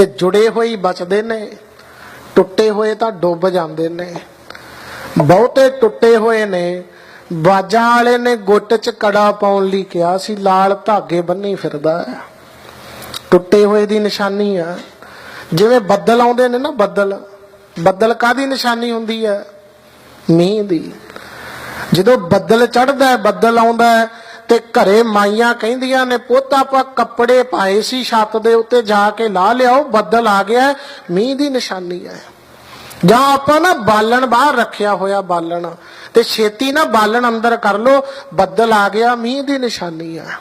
ਤੇ ਜੁੜੇ ਹੋਏ ਬਚਦੇ ਨੇ, ਟੁੱਟੇ ਹੋਏ ਤਾਂ ਡੁੱਬ ਜਾਂਦੇ ਨੇ। ਬਹੁਤੇ ਟੁੱਟੇ ਹੋਏ ਨੇ, ਬਾਜਾਂ ਵਾਲੇ ਨੇ ਗੁੱਟ 'ਚ ਕੜਾ ਪਾਉਣ ਲਈ ਕਿਹਾ ਸੀ, ਲਾਲ ਧਾਗੇ ਬੰਨੀ ਫਿਰਦਾ ਹੈ। ਟੁੱਟੇ ਹੋਏ ਦੀ ਨਿਸ਼ਾਨੀ ਆ। ਜਿਵੇਂ ਬੱਦਲ ਆਉਂਦੇ ਨੇ ਨਾ ਬੱਦਲ ਬੱਦਲ ਕਾਦੀ ਨਿਸ਼ਾਨੀ ਹੁੰਦੀ ਹੈ? ਮੀਂਹ ਦੀ। ਜਦੋਂ ਬੱਦਲ ਚੜਦਾ ਹੈ, ਬੱਦਲ ਆਉਂਦਾ ਹੈ ਤੇ ਘਰੇ ਮਾਈਆਂ ਕਹਿੰਦੀਆਂ ਨੇ ਪੁੱਤ ਆਪਾਂ ਕੱਪੜੇ ਪਾਏ ਸੀ ਛੱਤ ਦੇ ਉੱਤੇ ਜਾ ਕੇ ਲਾ ਲਿਆਓ ਬੱਦਲ ਆ ਗਿਆ ਹੈ, ਮੀਂਹ ਦੀ ਨਿਸ਼ਾਨੀ ਹੈ। ਜਾਂ ਆਪਾਂ ਨਾ ਬਾਲਣ ਬਾਹਰ ਰੱਖਿਆ ਹੋਇਆ ਬਾਲਣ ਤੇ ਛੇਤੀ ਨਾ ਬਾਲਣ ਅੰਦਰ ਕਰ ਲੋ ਬੱਦਲ ਆ ਗਿਆ ਮੀਂਹ ਦੀ ਨਿਸ਼ਾਨੀ ਹੈ।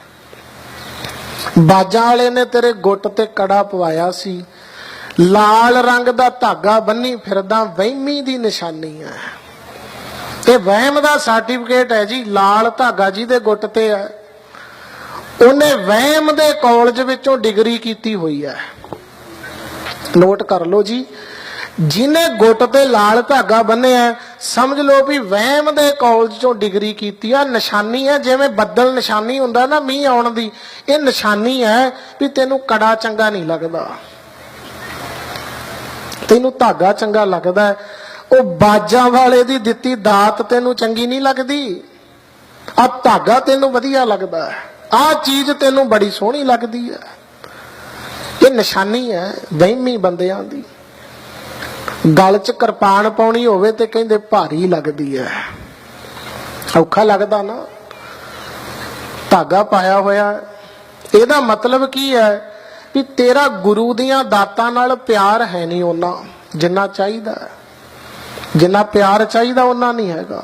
ਬਾਜਾਂ ਵਾਲੇ ਨੇ ਤੇਰੇ ਗੁੱਟ ਤੇ ਕੜਾ ਪਵਾਇਆ ਸੀ ਲਾਲ ਰੰਗ ਦਾ ਧਾਗਾ ਬੰਨੀ ਫਿਰਦਾ ਵਹਿਮੀ ਦੀ ਨਿਸ਼ਾਨੀ ਹੈ। ਤੇ ਵਹਿਮ ਦਾ ਸਰਟੀਫਿਕੇਟ ਹੈ ਜੀ, ਲਾਲ ਧਾਗਾ ਜੀ ਦੇ ਗੁੱਟ ਤੇ ਹੈ। ਉਹਨੇ ਵਹਿਮ ਦੇ ਕਾਲਜ ਵਿੱਚੋਂ ਡਿਗਰੀ ਕੀਤੀ ਹੋਈ ਹੈ। ਨੋਟ ਕਰ ਲਓ ਜੀ, ਜਿਹਨੇ ਗੁੱਟ ਤੇ ਲਾਲ ਧਾਗਾ ਬੰਨਿਆ, ਸਮਝ ਲਓ ਵੀ ਵਹਿਮ ਦੇ ਕਾਲਜ ਚੋਂ ਡਿਗਰੀ ਕੀਤੀ ਆ, ਨਿਸ਼ਾਨੀ ਹੈ, ਜਿਵੇਂ ਬੱਦਲ ਨਿਸ਼ਾਨੀ ਹੁੰਦਾ ਨਾ ਮੀਂਹ ਆਉਣ ਦੀ, ਇਹ ਨਿਸ਼ਾਨੀ ਹੈ ਵੀ ਤੈਨੂੰ ਕੜਾ ਚੰਗਾ ਨਹੀਂ ਲੱਗਦਾ। ਤੈਨੂੰ ਧਾਗਾ ਚੰਗਾ ਲੱਗਦਾ ਉਹ ਬਾਜਾਂ ਵਾਲੇ ਦੀ ਦਿੱਤੀ ਦਾਤ ਤੈਨੂੰ ਚੰਗੀ ਨਹੀਂ ਲੱਗਦੀ। ਆ ਧਾਗਾ ਤੈਨੂੰ ਵਧੀਆ ਲੱਗਦਾ ਆ ਚੀਜ਼ ਤੈਨੂੰ ਬੜੀ ਸੋਹਣੀ ਲੱਗਦੀ ਹੈ। ਇਹ ਨਿਸ਼ਾਨੀ ਹੈ ਵਹਿਮੀ ਬੰਦਿਆਂ ਦੀ। ਗਲ 'ਚ ਕਿਰਪਾਨ ਪਾਉਣੀ ਹੋਵੇ ਤੇ ਕਹਿੰਦੇ ਭਾਰੀ ਲੱਗਦੀ ਹੈ। ਔਖਾ ਲੱਗਦਾ ਨਾ। ਧਾਗਾ ਪਾਇਆ ਹੋਇਆ ਇਹਦਾ ਮਤਲਬ ਕੀ ਹੈ ਵੀ ਤੇਰਾ ਗੁਰੂ ਦੀਆਂ ਦਾਤਾਂ ਨਾਲ ਪਿਆਰ ਹੈ ਨਹੀਂ ਉਹਨਾਂ, ਜਿੰਨਾ ਚਾਹੀਦਾ ਹੈ। ਜਿੰਨਾ ਪਿਆਰ ਚਾਹੀਦਾ ਉਹਨਾਂ ਨਹੀਂ ਹੈਗਾ।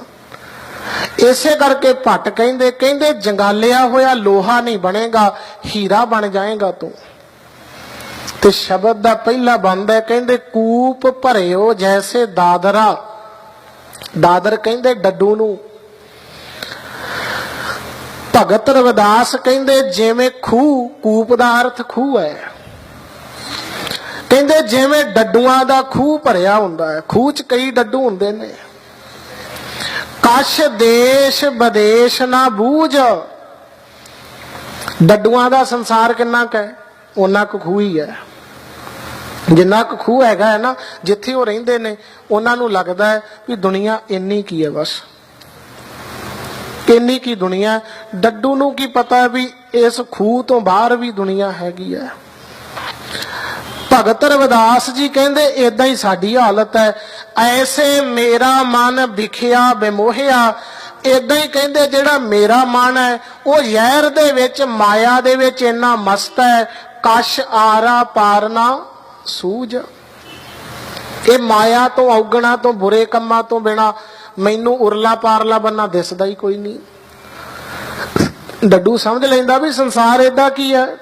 ਇਸੇ ਕਰਕੇ ਭੱਟ ਕਹਿੰਦੇ ਕਹਿੰਦੇ ਜੰਗਾਲਿਆ ਹੋਇਆ ਲੋਹਾ ਨਹੀਂ ਬਣੇਗਾ, ਹੀਰਾ ਬਣ ਜਾਏਗਾ ਤੂੰ। ਤੇ ਸ਼ਬਦ ਦਾ ਪਹਿਲਾ ਬੰਦ ਹੈ, ਕਹਿੰਦੇ ਕੂਪ ਭਰਿਓ ਜੈਸੇ ਦਾਦਰਾ। ਦਾਦਰ ਕਹਿੰਦੇ ਡੱਡੂ ਨੂੰ। ਭਗਤ ਰਵਦਾਸ ਕਹਿੰਦੇ ਜਿਵੇਂ ਖੂਹ, ਕੂਪ ਦਾ ਅਰਥ ਖੂਹ ਹੈ। ਕਹਿੰਦੇ ਜਿਵੇਂ ਡੱਡੂਆਂ ਦਾ ਖੂਹ ਭਰਿਆ ਹੁੰਦਾ ਹੈ, ਖੂਹ 'ਚ ਕਈ ਡੱਡੂ ਹੁੰਦੇ ਨੇ। ਕਸ਼ ਦੇਸ਼ ਵਿਦੇਸ਼ ਨਾ ਬੂਝ। ਡੱਡੂਆਂ ਦਾ ਸੰਸਾਰ ਕਿੰਨਾ ਕੁ ਹੈ ਉਹਨਾਂ ਕੁ ਖੂਹ ਹੀ ਹੈ। ਜਿੰਨਾ ਕੁ ਖੂਹ ਹੈਗਾ ਹੈ ਨਾ, ਜਿੱਥੇ ਉਹ ਰਹਿੰਦੇ ਨੇ, ਉਹਨਾਂ ਨੂੰ ਲੱਗਦਾ ਹੈ ਵੀ ਦੁਨੀਆ ਇੰਨੀ ਕੀ ਹੈ ਬਸ। ਇੰਨੀ ਕੀ ਦੁਨੀਆ ਡੱਡੂ ਨੂੰ ਕੀ ਪਤਾ ਵੀ ਇਸ ਖੂਹ ਤੋਂ ਬਾਹਰ ਵੀ ਦੁਨੀਆ ਹੈਗੀ ਹੈ। ਭਗਤ ਰਵਿਦਾਸ ਜੀ ਕਹਿੰਦੇ ਇਦਾਂ ਹੀ ਸਾਡੀ ਹਾਲਤ ਹੈ। ਐਸੇ ਮੇਰਾ ਮਨ ਵਿਖਿਆ ਬਿਮੋਹਿਆ ਇਦਾਂ ਹੀ ਕਹਿੰਦੇ, ਜਿਹੜਾ ਮੇਰਾ ਮਨ ਹੈ, ਉਹ ਜ਼ਹਿਰ ਦੇ ਵਿੱਚ, ਮਾਇਆ ਦੇ ਵਿੱਚ ਇੰਨਾ ਮਸਤ ਹੈ। ਕਸ਼ ਆਰਾ ਪਾਰਨਾ ਸੂਝ। ਇਹ ਮਾਇਆ ਤੋਂ ਔਗਣਾ ਤੋਂ ਬੁਰੇ ਕੰਮਾਂ ਤੋਂ ਬਿਨਾ ਮੈਨੂੰ ਉਰਲਾ ਪਾਰਲਾ ਬੰਨਾ ਦਿਸਦਾ ਹੀ ਕੋਈ ਨਹੀਂ। ਡੱਡੂ ਸਮਝ ਲੈਂਦਾ ਵੀ ਸੰਸਾਰ ਏਦਾਂ ਕੀ ਹੈ?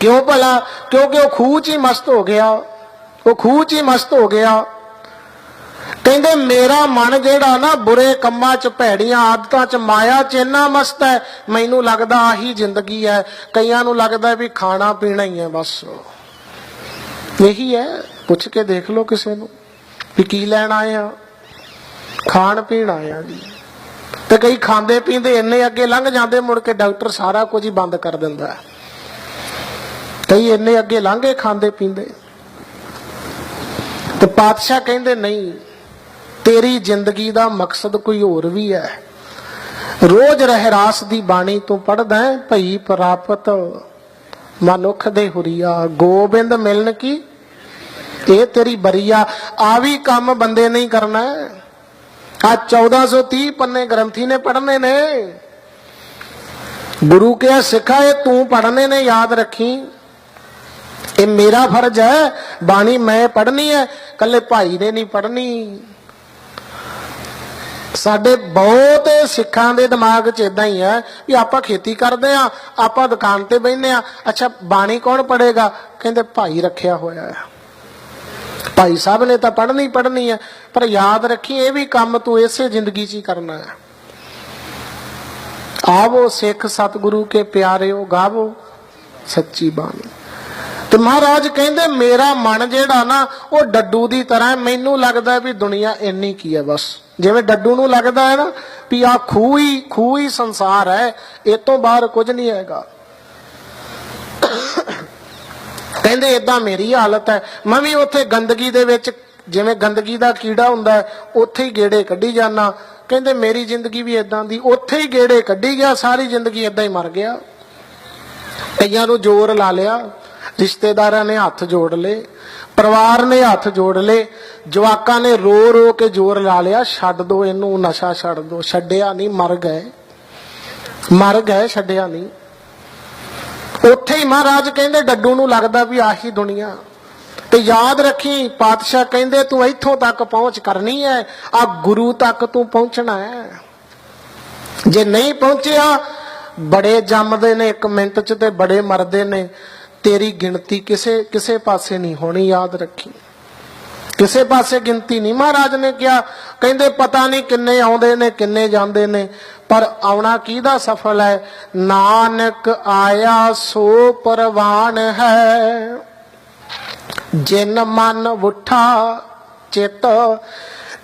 ਕਿਉਂ ਭਲਾ? ਕਿਉਂਕਿ ਉਹ ਖੂਹ 'ਚ ਹੀ ਮਸਤ ਹੋ ਗਿਆ। ਉਹ ਖੂਹ 'ਚ ਹੀ ਮਸਤ ਹੋ ਗਿਆ। ਕਹਿੰਦੇ, ਮੇਰਾ ਮਨ ਜਿਹੜਾ ਨਾ ਬੁਰੇ ਕੰਮਾਂ 'ਚ ਭੈੜੀਆਂ, ਆਦਤਾਂ 'ਚ ਮਾਇਆ 'ਚ ਇੰਨਾ ਮਸਤ ਹੈ, ਮੈਨੂੰ ਲੱਗਦਾ ਆਹੀ ਜ਼ਿੰਦਗੀ ਹੈ। ਕਈਆਂ ਨੂੰ ਲੱਗਦਾ ਵੀ ਖਾਣਾ ਪੀਣਾ ਹੀ ਹੈ ਬਸ। ਇਹੀ ਹੈ। ਪੁੱਛ ਕੇ ਦੇਖ ਲਓ ਕਿਸੇ ਨੂੰ ਵੀ ਕੀ ਲੈਣ ਆਏ ਆ। ਖਾਣ ਪੀਣ ਆਇਆ ਜੀ। ਤੇ ਕਈ ਖਾਂਦੇ ਪੀਂਦੇ ਇੰਨੇ ਅੱਗੇ ਲੰਘ ਜਾਂਦੇ, ਮੁੜ ਕੇ ਡਾਕਟਰ ਸਾਰਾ ਕੁਝ ਹੀ ਬੰਦ ਕਰ ਦਿੰਦਾ ਹੈ। ਕਈ ਇੰਨੇ ਅੱਗੇ ਲਾਂਘੇ ਖਾਂਦੇ ਪੀਂਦੇ। ਤੇ ਪਾਤਸ਼ਾਹ ਕਹਿੰਦੇ, ਨਹੀਂ, ਤੇਰੀ ਜ਼ਿੰਦਗੀ ਦਾ ਮਕਸਦ ਕੋਈ ਹੋਰ ਵੀ ਹੈ। ਰੋਜ਼ ਰਹਿਰਾਸ ਦੀ ਬਾਣੀ ਤੂੰ ਪੜਦਾ ਹੈ, ਭਈ ਪ੍ਰਾਪਤ ਮਨੁੱਖ ਦੇ ਹੁਰੀਆ। ਗੋਬਿੰਦ ਮਿਲਣ ਕੀ? ਇਹ ਤੇਰੀ ਬਰੀਆ। ਆ ਵੀ ਕੰਮ ਬੰਦੇ ਨਹੀਂ ਕਰਨਾ ਆ 1430 ਪੰਨੇ ਗ੍ਰੰਥੀ ਨੇ ਪੜਨੇ ਨੇ। ਗੁਰੂ ਕਿਹਾ ਸਿੱਖਾ ਇਹ ਤੂੰ ਪੜਨੇ ਨੇ, ਯਾਦ ਰੱਖੀ। ਇਹ ਮੇਰਾ ਫਰਜ਼ ਹੈ, ਬਾਣੀ ਮੈਂ ਪੜ੍ਹਨੀ ਹੈ, ਕੱਲੇ ਭਾਈ ਨੇ ਨਹੀਂ ਪੜ੍ਹਨੀ। ਸਾਡੇ ਬਹੁਤ ਸਿੱਖਾਂ ਦੇ ਦਿਮਾਗ 'ਚ ਇਦਾਂ ਹੀ ਹੈ ਵੀ ਆਪਾਂ ਖੇਤੀ ਕਰਦੇ ਆ ਆਪਾਂ ਦੁਕਾਨ ਤੇ ਬੈਠਨੇ ਆ ਅੱਛਾ, ਬਾਣੀ ਕੌਣ ਪੜੇਗਾ ਕਹਿੰਦੇ ਭਾਈ ਰੱਖਿਆ ਹੋਇਆ ਹੈ। ਭਾਈ ਸਾਹਿਬ ਨੇ ਤਾਂ ਪੜ੍ਹਨੀ ਪੜ੍ਹਨੀ ਹੈ, ਪਰ ਯਾਦ ਰੱਖੀ, ਇਹ ਵੀ ਕੰਮ ਤੂੰ ਇਸੇ ਜ਼ਿੰਦਗੀ 'ਚ ਹੀ ਕਰਨਾ ਹੈ। ਆਵੋ ਸਿੱਖ ਸਤਿਗੁਰੂ ਕੇ ਪਿਆਰਿਓ, ਗਾਵੋ ਸੱਚੀ ਬਾਣੀ। ਤੇ ਮਹਾਰਾਜ ਕਹਿੰਦੇ, ਮੇਰਾ ਮਨ ਜਿਹੜਾ ਨਾ, ਉਹ ਡੱਡੂ ਦੀ ਤਰ੍ਹਾਂ ਮੈਨੂੰ ਲੱਗਦਾ ਵੀ ਦੁਨੀਆ ਇੰਨੀ ਕੀ ਹੈ ਬਸ। ਜਿਵੇਂ ਡੱਡੂ ਨੂੰ ਲੱਗਦਾ ਹੈ ਨਾ ਵੀ ਆ ਖੂਹ ਹੀ ਖੂਹ ਹੀ ਸੰਸਾਰ ਹੈ। ਇਹ ਤੋਂ ਬਾਹਰ ਕੁਝ ਨਹੀਂ ਹੈਗਾ। ਕਹਿੰਦੇ ਇਦਾਂ ਮੇਰੀ ਹਾਲਤ ਹੈ। ਮੈਂ ਵੀ ਉੱਥੇ ਗੰਦਗੀ ਦੇ ਵਿੱਚ, ਜਿਵੇਂ ਗੰਦਗੀ ਦਾ ਕੀੜਾ ਹੁੰਦਾ ਉੱਥੇ ਹੀ ਗੇੜੇ ਕੱਢੀ ਜਾਣਾ ਕਹਿੰਦੇ, ਮੇਰੀ ਜ਼ਿੰਦਗੀ ਵੀ ਇਦਾਂ ਦੀ, ਉੱਥੇ ਹੀ ਗੇੜੇ ਕੱਢੀ ਗਿਆ, ਸਾਰੀ ਜ਼ਿੰਦਗੀ ਇਦਾਂ ਹੀ ਮਰ ਗਿਆ। ਕਈਆਂ ਨੂੰ ਜ਼ੋਰ ਲਾ ਲਿਆ। ਰਿਸ਼ਤੇਦਾਰਾਂ ਨੇ ਹੱਥ ਜੋੜ ਲਏ, ਪਰਿਵਾਰ ਨੇ ਹੱਥ ਜੋੜ ਲਏ, ਜਵਾਕਾਂ ਨੇ ਰੋ ਰੋ ਕੇ ਜ਼ੋਰ ਲਾ ਲਿਆ, ਛੱਡ ਦੋ ਇਹਨੂੰ, ਨਸ਼ਾ ਛੱਡ ਦੋ, ਛੱਡਿਆ ਨਹੀਂ, ਮਰ ਗਏ। ਮਰ ਗਏ, ਛੱਡਿਆ ਨਹੀਂ। ਉੱਥੇ ਹੀ ਮਹਾਰਾਜ ਕਹਿੰਦੇ, ਡੱਡੂ ਨੂੰ ਲੱਗਦਾ ਵੀ ਆਹੀ ਦੁਨੀਆ। ਤੇ ਯਾਦ ਰੱਖੀ, ਪਾਤਸ਼ਾਹ ਕਹਿੰਦੇ, ਤੂੰ ਇੱਥੋਂ ਤੱਕ ਪਹੁੰਚ ਕਰਨੀ ਹੈ ਆ ਗੁਰੂ ਤੱਕ ਤੂੰ ਪਹੁੰਚਣਾ ਹੈ। ਜੇ ਨਹੀਂ ਪਹੁੰਚਿਆ, ਬੜੇ ਜੰਮਦੇ ਨੇ ਇੱਕ ਮਿੰਟ ਚ ਤੇ ਬੜੇ ਮਰਦੇ ਨੇ। ਤੇਰੀ ਗਿਣਤੀ ਕਿਸੇ ਕਿਸੇ ਪਾਸੇ ਨਹੀਂ ਹੋਣੀ, ਯਾਦ ਰੱਖੀ। ਕਿਸੇ ਪਾਸੇ ਗਿਣਤੀ ਨਹੀਂ। ਮਹਾਰਾਜ ਨੇ ਕਿਹਾ, ਕਹਿੰਦੇ ਪਤਾ ਨਹੀਂ ਕਿੰਨੇ ਆਉਂਦੇ ਨੇ, ਕਿੰਨੇ ਜਾਂਦੇ ਨੇ, ਪਰ ਆਉਣਾ ਕਿਹਦਾ ਸਫਲ ਹੈ? ਨਾਨਕ ਆਇਆ ਸੋ ਪਰਵਾਨ ਹੈ। ਜਿਨ ਮਨ ਉਠਾ ਚਿੱਤ,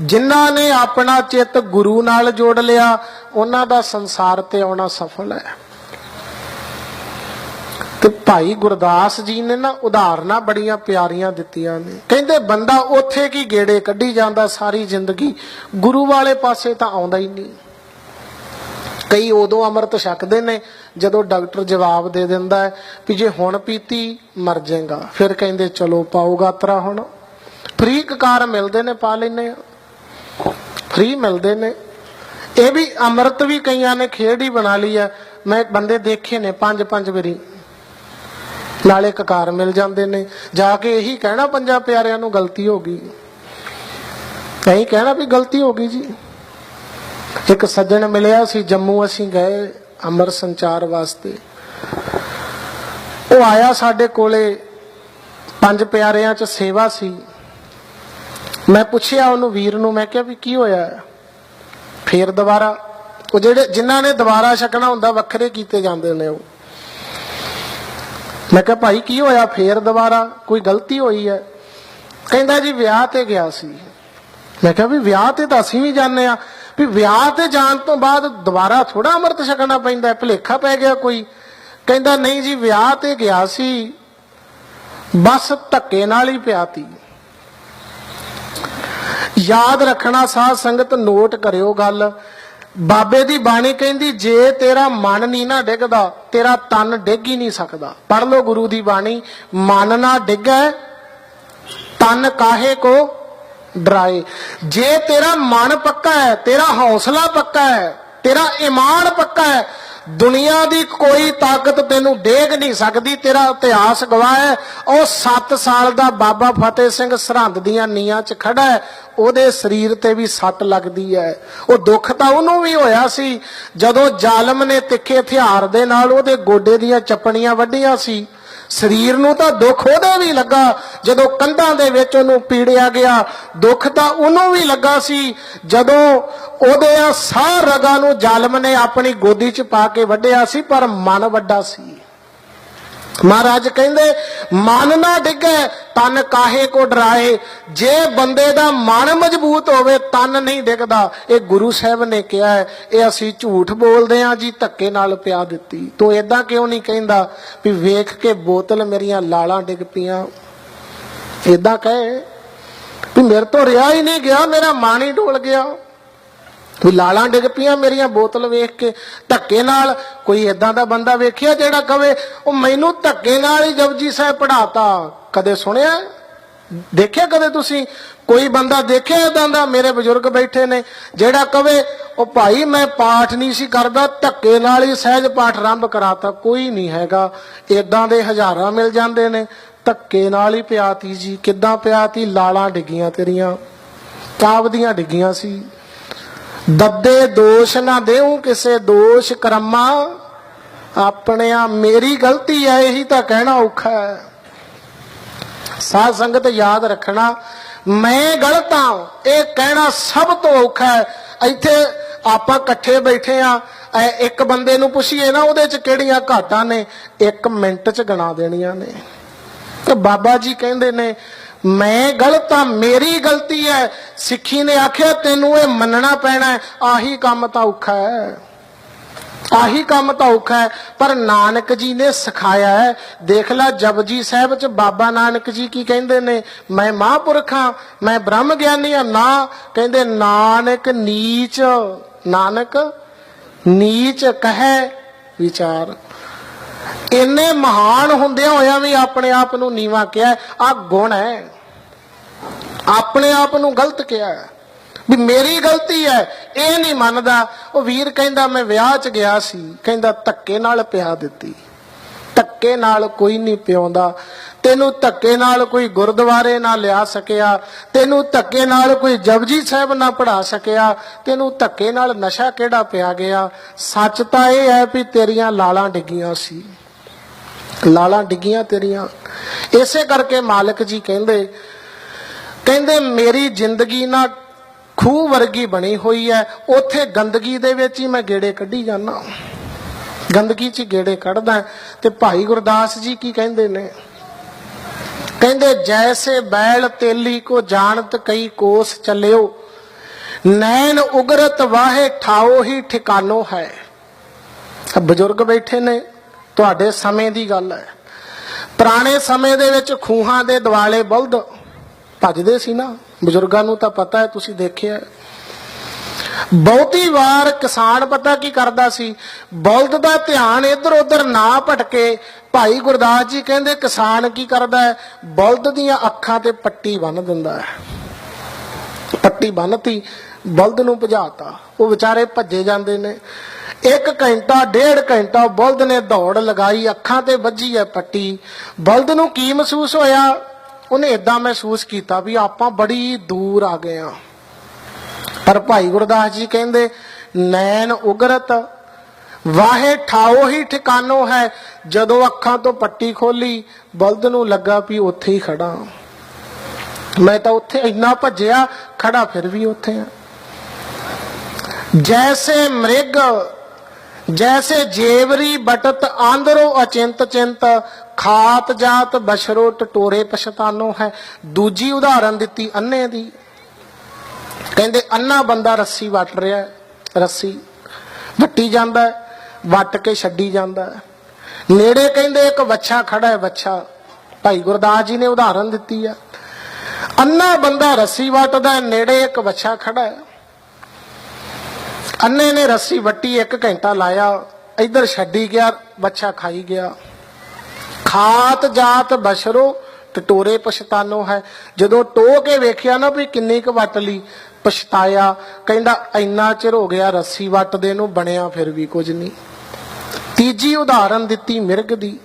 ਜਿਨ੍ਹਾਂ ਨੇ ਆਪਣਾ ਚਿੱਤ ਗੁਰੂ ਨਾਲ ਜੋੜ ਲਿਆ, ਉਹਨਾਂ ਦਾ ਸੰਸਾਰ ਤੇ ਆਉਣਾ ਸਫਲ ਹੈ। ਤੇ ਭਾਈ ਗੁਰਦਾਸ ਜੀ ਨੇ ਨਾ ਉਦਾਹਰਨਾਂ ਬੜੀਆਂ ਪਿਆਰੀਆਂ ਦਿੱਤੀਆਂ ਨੇ। ਕਹਿੰਦੇ, ਬੰਦਾ ਉੱਥੇ ਕੀ ਗੇੜੇ ਕੱਢੀ ਜਾਂਦਾ ਸਾਰੀ ਜ਼ਿੰਦਗੀ? ਗੁਰੂ ਵਾਲੇ ਪਾਸੇ ਤਾਂ ਆਉਂਦਾ ਹੀ ਨਹੀਂ। ਕਈ ਉਦੋਂ ਅੰਮ੍ਰਿਤ ਛਕਦੇ ਨੇ, ਜਦੋਂ ਡਾਕਟਰ ਜਵਾਬ ਦੇ ਦਿੰਦਾ ਹੈ ਵੀ ਜੇ ਹੁਣ ਪੀਤੀ, ਮਰ ਜਾਏਗਾ। ਫਿਰ ਕਹਿੰਦੇ, ਚਲੋ ਪਾਓ ਗਾਤਰਾ ਹੁਣ। ਫ੍ਰੀ ਕਕਾਰ ਮਿਲਦੇ ਨੇ, ਪਾ ਲੈਨੇ ਫ੍ਰੀ ਮਿਲਦੇ ਨੇ। ਇਹ ਵੀ ਅੰਮ੍ਰਿਤ ਵੀ ਕਈਆਂ ਨੇ ਖੇਡ ਹੀ ਬਣਾ ਲਈ ਹੈ। ਮੈਂ ਬੰਦੇ ਦੇਖੇ ਨੇ ਪੰਜ ਪੰਜ ਵਾਰੀ। ਨਾਲੇ ਕਕਾਰ ਮਿਲ ਜਾਂਦੇ ਨੇ। ਜਾ ਕੇ ਇਹੀ ਕਹਿਣਾ ਪੰਜਾਂ ਪਿਆਰਿਆਂ ਨੂੰ ਗਲਤੀ ਹੋ ਗਈ। ਕਹੀਂ ਕਹਿਣਾ ਵੀ ਗਲਤੀ ਹੋ ਗਈ ਜੀ। ਇੱਕ ਸੱਜਣ ਮਿਲਿਆ ਸੀ, ਜੰਮੂ ਅਸੀਂ ਗਏ ਅਮਰ ਸੰਚਾਰ ਵਾਸਤੇ। ਉਹ ਆਇਆ ਸਾਡੇ ਕੋਲੇ, ਪੰਜ ਪਿਆਰਿਆਂ ਚ ਸੇਵਾ ਸੀ। ਮੈਂ ਪੁੱਛਿਆ ਉਹਨੂੰ ਵੀਰ ਨੂੰ, ਮੈਂ ਕਿਹਾ ਵੀ ਕੀ ਹੋਇਆ? ਫੇਰ ਦੁਬਾਰਾ, ਉਹ ਜਿਹੜੇ, ਜਿਨ੍ਹਾਂ ਨੇ ਦੁਬਾਰਾ ਛਕਣਾ ਹੁੰਦਾ, ਵੱਖਰੇ ਕੀਤੇ ਜਾਂਦੇ ਨੇ ਉਹ। ਮੈਂ ਕਿਹਾ, ਭਾਈ, ਕੀ ਹੋਇਆ? ਫੇਰ ਦੁਬਾਰਾ ਕੋਈ ਗਲਤੀ ਹੋਈ ਹੈ? ਕਹਿੰਦਾ, ਜੀ, ਵਿਆਹ ਤੇ ਗਿਆ ਸੀ। ਮੈਂ ਕਿਹਾ, ਵੀ ਵਿਆਹ ਤੇ ਤਾਂ ਅਸੀਂ ਵੀ ਜਾਂਦੇ ਆ ਵੀ ਵਿਆਹ ਤੇ ਜਾਣ ਤੋਂ ਬਾਅਦ ਦੁਬਾਰਾ ਥੋੜਾ ਅੰਮ੍ਰਿਤ ਛਕਣਾ ਪੈਂਦਾ ਹੈ, ਭੁਲੇਖਾ ਪੈ ਗਿਆ ਕੋਈ। ਕਹਿੰਦਾ, ਨਹੀਂ ਜੀ, ਵਿਆਹ ਤੇ ਗਿਆ ਸੀ। ਬਸ ਧੱਕੇ ਨਾਲ ਹੀ ਪਿਆਤੀ ਯਾਦ ਰੱਖਣਾ ਸਾਧ ਸੰਗਤ, ਨੋਟ ਕਰਿਓ ਗੱਲ। ਬਾਬੇ ਦੀ ਬਾਣੀ ਕਹਿੰਦੀ, ਜੇ ਤੇਰਾ ਮਨ ਨਹੀਂ ਨਾ ਡਿੱਗਦਾ, ਤੇਰਾ ਤਨ ਡਿੱਗ ਹੀ ਨਹੀਂ ਸਕਦਾ। ਪੜ ਲਓ ਗੁਰੂ ਦੀ ਬਾਣੀ, ਮਨ ਨਾ ਡਿੱਗੈ, ਤਨ ਕਾਹੇ ਕੋ ਡਰਾਏ। ਜੇ ਤੇਰਾ ਮਨ ਪੱਕਾ ਹੈ, ਤੇਰਾ ਹੌਸਲਾ ਪੱਕਾ ਹੈ, ਤੇਰਾ ਈਮਾਨ ਪੱਕਾ ਹੈ ਦੁਨੀਆ ਦੀ ਕੋਈ ਤਾਕਤ ਤੈਨੂੰ ਡੇਗ ਨਹੀਂ ਸਕਦੀ, ਤੇਰਾ ਇਤਿਹਾਸ ਗਵਾਹ ਹੈ। ਉਹ 7 ਸਾਲ ਦਾ ਬਾਬਾ ਫਤਿਹ ਸਿੰਘ ਸਰਹੰਦ ਦੀਆਂ ਨੀਆਂ 'ਚ ਖੜਾ ਹੈ, ਉਹਦੇ ਸਰੀਰ ਤੇ ਵੀ ਸੱਟ ਲੱਗਦੀ ਹੈ। ਉਹ ਦੁੱਖ ਤਾਂ ਉਹਨੂੰ ਵੀ ਹੋਇਆ ਸੀ, ਜਦੋਂ ਜ਼ਾਲਮ ਨੇ ਤਿੱਖੇ ਹਥਿਆਰ ਦੇ ਨਾਲ ਉਹਦੇ ਗੋਡੇ ਦੀਆਂ ਚੱਪਣੀਆਂ ਵੱਢੀਆਂ ਸੀ। ਸਰੀਰ ਨੂੰ ਤਾਂ ਦੁੱਖ ਉਹਦੇ ਵੀ ਲੱਗਾ, ਜਦੋਂ ਕੰਧਾਂ ਦੇ ਵਿੱਚ ਉਹਨੂੰ ਪੀੜਿਆ ਗਿਆ, ਦੁੱਖ ਤਾਂ ਉਹਨੂੰ ਵੀ ਲੱਗਾ ਸੀ, ਜਦੋਂ ਉਹਦੇ ਆ ਸਾਹ ਰਗਾਂ ਨੂੰ ਜ਼ਾਲਮ ਨੇ ਆਪਣੀ ਗੋਦੀ 'ਚ ਪਾ ਕੇ ਵੱਢਿਆ ਸੀ, ਪਰ ਮਨ ਵੱਡਾ ਸੀ। ਮਹਾਰਾਜ ਕਹਿੰਦੇ, ਮਨ ਨਾ ਡਿੱਗੇ, ਤਨ ਕਾਹੇ ਕੋ ਡਰਾਏ। ਜੇ ਬੰਦੇ ਦਾ ਮਨ ਮਜ਼ਬੂਤ ਹੋਵੇ, ਤਨ ਨਹੀਂ ਡਿੱਗਦਾ। ਇਹ ਗੁਰੂ ਸਾਹਿਬ ਨੇ ਕਿਹਾ ਹੈ, ਇਹ ਅਸੀਂ ਝੂਠ ਬੋਲਦੇ ਆਂ ਜੀ, ਧੱਕੇ ਨਾਲ ਪਿਆ ਦਿੱਤੀ। ਤੂੰ ਏਦਾਂ ਕਿਉਂ ਨਹੀਂ ਕਹਿੰਦਾ ਵੀ ਵੇਖ ਕੇ ਬੋਤਲ ਮੇਰੀਆਂ ਲਾਲਾਂ ਡਿੱਗ ਪੀਆਂ ਏਦਾਂ ਕਹੇ ਵੀ ਮੇਰੇ ਤੋਂ ਰਿਹਾ ਹੀ ਨਹੀਂ ਗਿਆ, ਮੇਰਾ ਮਨ ਹੀ ਡੋਲ ਗਿਆ। ਵੀ ਲਾਲਾਂ ਡਿੱਗ ਪਈਆਂ ਮੇਰੀਆਂ ਬੋਤਲ ਵੇਖ ਕੇ, ਧੱਕੇ ਨਾਲ ਕੋਈ ਇਦਾਂ ਦਾ ਬੰਦਾ ਵੇਖਿਆ ਜਿਹੜਾ ਕਵੇ, ਉਹ ਮੈਨੂੰ ਧੱਕੇ ਨਾਲ ਹੀ ਜਪਜੀ ਸਾਹਿਬ ਪੜਾਤਾ ਕਦੇ ਸੁਣਿਆ? ਦੇਖਿਆ ਕਦੇ ਤੁਸੀਂ? ਕੋਈ ਬੰਦਾ ਦੇਖਿਆ ਇਦਾਂ ਦਾ? ਮੇਰੇ ਬਜ਼ੁਰਗ ਬੈਠੇ ਨੇ, ਜਿਹੜਾ ਕਵੇ, ਉਹ ਭਾਈ ਮੈਂ ਪਾਠ ਨਹੀਂ ਸੀ ਕਰਦਾ, ਧੱਕੇ ਨਾਲ ਹੀ ਸਹਿਜ ਪਾਠ ਆਰੰਭ ਕਰਾਤਾ, ਕੋਈ ਨਹੀਂ ਹੈਗਾ। ਇਦਾਂ ਦੇ ਹਜ਼ਾਰਾਂ ਮਿਲ ਜਾਂਦੇ ਨੇ। ਧੱਕੇ ਨਾਲ ਹੀ ਪਿਆਤੀ ਜੀ, ਕਿੱਦਾਂ ਪਿਆਤੀ? ਲਾਲਾਂ ਡਿੱਗੀਆਂ ਤੇਰੀਆਂ ਕਾਬ ਦੀਆਂ ਡਿੱਗੀਆਂ ਸੀ। ਦੱਦੇ ਦੋਸ਼ ਨਾ ਦੇਉ ਕਿਸੇ ਦੋਸ਼ ਕਰਮਾ। ਆਪਣਿਆ ਮੇਰੀ ਗਲਤੀ ਹੈ, ਇਹੀ ਤਾਂ ਕਹਿਣਾ ਔਖਾ ਹੈ। ਸਾਧ ਸੰਗਤ ਯਾਦ ਰੱਖਣਾ, ਮੈਂ ਗਲਤ ਹਾਂ, ਇਹ ਕਹਿਣਾ ਸਭ ਤੋਂ ਔਖਾ ਹੈ। ਇੱਥੇ ਆਪਾਂ ਇਕੱਠੇ ਬੈਠੇ ਆ ਇੱਕ ਬੰਦੇ ਨੂੰ ਪੁੱਛੀਏ ਨਾ, ਉਹਦੇ ਚ ਕਿਹੜੀਆਂ ਘਾਟਾਂ ਨੇ? ਇੱਕ ਮਿੰਟ ਚ ਗਣਾ ਦੇਣੀਆਂ ਨੇ। ਤੇ ਬਾਬਾ ਜੀ ਕਹਿੰਦੇ ਨੇ ਮੈਂ ਗਲਤ ਆ ਮੇਰੀ ਗਲਤੀ ਹੈ। ਸਿੱਖੀ ਨੇ ਆਖਿਆ, ਤੈਨੂੰ ਇਹ ਮੰਨਣਾ ਪੈਣਾ ਆਹੀ ਕੰਮ ਤਾਂ ਔਖਾ ਹੈ। ਆਹੀ ਕੰਮ ਤਾਂ ਔਖਾ ਹੈ। ਪਰ ਨਾਨਕ ਜੀ ਨੇ ਸਿਖਾਇਆ ਹੈ। ਦੇਖ ਲੈ ਜਪਜੀ ਸਾਹਿਬ ਚ ਬਾਬਾ ਨਾਨਕ ਜੀ ਕੀ ਕਹਿੰਦੇ ਨੇ? ਮੈਂ ਮਹਾਂਪੁਰਖਾਂ ਮੈਂ ਬ੍ਰਹਮ ਗਿਆਨੀ ਆ ਨਾ, ਕਹਿੰਦੇ, ਨਾਨਕ ਨੀਚ ਨਾਨਕ ਨੀਚ ਕਹੈ ਵਿਚਾਰ। ਇੰਨੇ ਮਹਾਨ ਹੁੰਦਿਆਂ ਹੋਇਆਂ ਵੀ ਆਪਣੇ ਆਪ ਨੂੰ ਨੀਵਾ ਕਿਹਾ ਆ ਗੁਣ ਹੈ। ਆਪਣੇ ਆਪ ਨੂੰ ਗਲਤ ਕਿਹਾ ਵੀ ਮੇਰੀ ਗਲਤੀ ਹੈ, ਇਹ ਨਹੀਂ ਮੰਨਦਾ। ਉਹ ਵੀਰ ਕਹਿੰਦਾ, ਮੈਂ ਵਿਆਹ 'ਚ ਗਿਆ ਸੀ। ਕਹਿੰਦਾ, ਧੱਕੇ ਨਾਲ ਪਿਆ ਦਿੱਤੀ। ਧੱਕੇ ਨਾਲ ਕੋਈ ਨਹੀਂ ਪਿਆਉਂਦਾ। ਤੈਨੂੰ ਧੱਕੇ ਨਾਲ ਕੋਈ ਗੁਰਦੁਆਰੇ ਨਾ ਲਿਆ ਸਕਿਆ, ਤੈਨੂੰ ਧੱਕੇ ਨਾਲ ਕੋਈ ਜਪਜੀ ਸਾਹਿਬ ਨਾ ਪੜਾ ਸਕਿਆ, ਤੈਨੂੰ ਧੱਕੇ ਨਾਲ ਨਸ਼ਾ ਕਿਹੜਾ ਪਿਆ ਗਿਆ? ਸੱਚ ਤਾਂ ਇਹ ਹੈ ਵੀ ਤੇਰੀਆਂ ਲਾਲਾਂ ਡਿੱਗੀਆਂ ਸੀ। ਲਾਲਾਂ ਡਿੱਗੀਆਂ ਤੇਰੀਆਂ। ਇਸੇ ਕਰਕੇ ਮਾਲਕ ਜੀ ਕਹਿੰਦੇ ਕਹਿੰਦੇ ਮੇਰੀ ਜ਼ਿੰਦਗੀ ਨਾ ਖੂਹ ਵਰਗੀ ਬਣੀ ਹੋਈ ਹੈ, ਉੱਥੇ ਗੰਦਗੀ ਦੇ ਵਿੱਚ ਹੀ ਮੈਂ ਗੇੜੇ ਕੱਢੀ ਜਾਂਦਾ। ਗੰਦਗੀ 'ਚ ਗੇੜੇ ਕੱਢਦਾ। ਤੇ ਭਾਈ ਗੁਰਦਾਸ ਜੀ ਕੀ ਕਹਿੰਦੇ ਨੇ? ਕਹਿੰਦੇ, ਜੈਸੇ ਬੈਲ ਤੇਲੀ ਕੋ ਜਾਣਤ ਕਈ ਕੋਸ ਚੱਲਿਓ, ਨੈਣ ਉਗਰਤ ਵਾਹੇ ਠਾਓ ਹੀ ਠਿਕਾਨੋ ਹੈ। ਬਜ਼ੁਰਗ ਬੈਠੇ ਨੇ, ਤੁਹਾਡੇ ਸਮੇਂ ਦੀ ਗੱਲ ਹੈ। ਪੁਰਾਣੇ ਸਮੇਂ ਦੇ ਵਿੱਚ ਖੂਹਾਂ ਦੇ ਦਿਵਾਲੇ ਬਲਦ ਭੱਜਦੇ ਸੀ ਨਾ। ਬਜ਼ੁਰਗਾਂ ਨੂੰ ਤਾਂ ਪਤਾ ਹੈ, ਤੁਸੀਂ ਦੇਖਿਆ ਬਹੁਤੀ ਵਾਰ ਕਿਸਾਨ ਪਤਾ ਕੀ ਕਰਦਾ ਸੀ? ਬਲਦ ਦਾ ਧਿਆਨ ਇੱਧਰ ਉੱਧਰ ਨਾ ਭਟਕੇ ਭਾਈ ਗੁਰਦਾਸ ਜੀ ਕਹਿੰਦੇ, ਕਿਸਾਨ ਕੀ ਕਰਦਾ ਹੈ? ਬਲਦ ਦੀਆਂ ਅੱਖਾਂ ਤੇ ਪੱਟੀ ਬੰਨ ਦਿੰਦਾ ਹੈ। ਪੱਟੀ ਬੰਨਤੀ ਬਲਦ ਨੂੰ ਭਜਾਤਾ। ਉਹ ਵਿਚਾਰੇ ਭੱਜੇ ਜਾਂਦੇ ਨੇ। ਇੱਕ ਘੰਟਾ, ਡੇਢ ਘੰਟਾ ਬਲਦ ਨੇ ਦੌੜ ਲਗਾਈ, ਅੱਖਾਂ ਤੇ ਵੱਜੀ ਹੈ ਪੱਟੀ। ਬਲਦ ਨੂੰ ਕੀ ਮਹਿਸੂਸ ਹੋਇਆ? ਉਹਨੇ ਇਦਾਂ ਮਹਿਸੂਸ ਕੀਤਾ ਵੀ ਆਪਾਂ ਬੜੀ ਦੂਰ ਆ ਗਏ ਆ ਪਰ ਭਾਈ ਗੁਰਦਾਸ ਜੀ ਕਹਿੰਦੇ, ਨੈਣ ਉਗਰਤ ਵਾਹੇ ਠਾਓ ਹੀ ਠਿਕਾਨੋ ਹੈ। ਜਦੋਂ ਅੱਖਾਂ ਤੋਂ ਪੱਟੀ ਖੋਲੀ, ਬਲਦ ਨੂੰ ਲੱਗਾ ਵੀ ਉੱਥੇ ਹੀ ਖੜਾ। ਮੈਂ ਤਾਂ ਉੱਥੇ ਇੰਨਾ ਭੱਜਿਆ, ਖੜਾ ਫਿਰ ਵੀ ਉੱਥੇ ਆ। ਜੈਸੇ ਮ੍ਰਿਗ, ਜੈਸੇ ਜੇਵਰੀ ਬਟਤ ਆਂਦਰੋ ਅਚਿੰਤ ਚਿੰਤ, ਖਾਤ ਜਾਤ ਬਸ਼ਰੋ ਟਟੋਰੇ ਪਛਤਾਨੋ ਹੈ। ਦੂਜੀ ਉਦਾਹਰਨ ਦਿੱਤੀ ਅੰਨੇ ਦੀ। ਕਹਿੰਦੇ, ਅੰਨਾ ਬੰਦਾ ਰੱਸੀ ਵੱਟ ਰਿਹਾ, ਰੱਸੀ ਵੱਟੀ ਜਾਂਦਾ ਵੱਟ ਕੇ ਛੱਡੀ ਜਾਂਦਾ ਹੈ। ਨੇੜੇ ਕਹਿੰਦੇ ਇੱਕ ਵੱਛਾ ਖੜਾ ਹੈ ਬੱਚਾ ਭਾਈ ਗੁਰਦਾਸ ਜੀ ਨੇ ਉਦਾਹਰਨ ਦਿੱਤੀ ਆ ਅੰਨਾ ਬੰਦਾ ਰੱਸੀ ਵੱਟਦਾ ਨੇੜੇ ਇੱਕ ਵੱਛਾ ਖੜਾ ਹੈ। ਅੰਨੇ ਨੇ ਰੱਸੀ ਵੱਟੀ, ਇੱਕ ਘੰਟਾ ਲਾਇਆ। ਇੱਧਰ ਛੱਡੀ ਗਿਆ ਬੱਚਾ ਖਾਈ ਗਿਆ। ਖਾਤ ਜਾਤ ਬਸ਼ਰੋ, ਟਟੋਰੇ ਪਛਤਾਨੋ ਹੈ। ਜਦੋਂ ਟੋ ਕੇ ਵੇਖਿਆ ਨਾ ਵੀ ਕਿੰਨੀ ਕੁ ਵੱਟ ਲਈ ਪਛਤਾਇਆ, ਕਹਿੰਦਾ ਇੰਨਾ ਚਿਰ ਹੋ ਗਿਆ ਰੱਸੀ ਵੱਟਦੇ ਨੂੰ, ਬਣਿਆ ਫਿਰ ਵੀ ਕੁਝ ਨਹੀਂ। ਤੀਜੀ ਉਦਾਹਰਨ ਦਿੱਤੀ ਮਿਰਗ ਦੀ।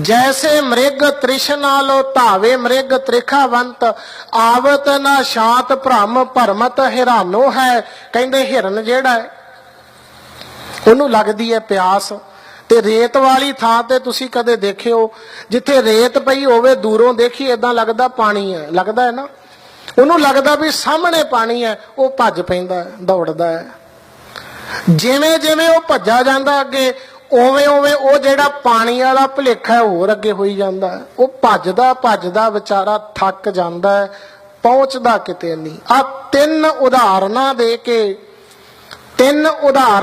ਜੈਸੇ ਮ੍ਰਿਗ ਤ੍ਰਿਸ਼ਨਾਲੋ ਧਾਵੇ ਮ੍ਰਿਗ ਤ੍ਰਿਖਾਵੰਤ, ਆਵਤ ਨਾ ਸ਼ਾਂਤ ਭ੍ਰਮ ਭਰਮਤ ਹਿਰਾਨੋ ਹੈ, ਕਹਿੰਦੇ ਹਿਰਨ ਜਿਹੜਾ ਉਹਨੂੰ ਲੱਗਦੀ ਹੈ ਪਿਆਸ। ਤੇ ਰੇਤ ਵਾਲੀ ਥਾਂ ਤੇ ਤੁਸੀਂ ਕਦੇ ਦੇਖਿਓ, ਜਿੱਥੇ ਰੇਤ ਪਈ ਹੋਵੇ ਦੂਰੋਂ ਦੇਖੀ ਇਦਾਂ ਲੱਗਦਾ ਪਾਣੀ ਹੈ, ਲੱਗਦਾ ਹੈ ਨਾ? ਉਹਨੂੰ ਲੱਗਦਾ ਵੀ ਸਾਹਮਣੇ ਪਾਣੀ ਹੈ, ਉਹ ਭੱਜ ਪੈਂਦਾ ਦੌੜਦਾ ਹੈ। ਜਿਵੇਂ ਜਿਵੇਂ ਉਹ ਭੱਜਾ ਜਾਂਦਾ ਅੱਗੇ ਉਵੇਂ ਉਵੇਂ ਉਹ ਜਿਹੜਾ ਪਾਣੀ ਵਾਲਾ ਭੁਲੇਖਾ ਹੋਰ ਅੱਗੇ ਹੋਈ ਜਾਂਦਾ ਉਹ ਭੱਜਦਾ ਭੱਜਦਾ ਵਿਚਾਰਾ ਥੱਕ ਜਾਂਦਾ ਪਹੁੰਚਦਾ ਕਿਤੇ ਨਹੀਂ। ਆ ਤਿੰਨ ਉਦਾਹਰਨਾਂ ਦੇ ਕੇ, ਤਿੰਨ ਉਦਾਹਰਨ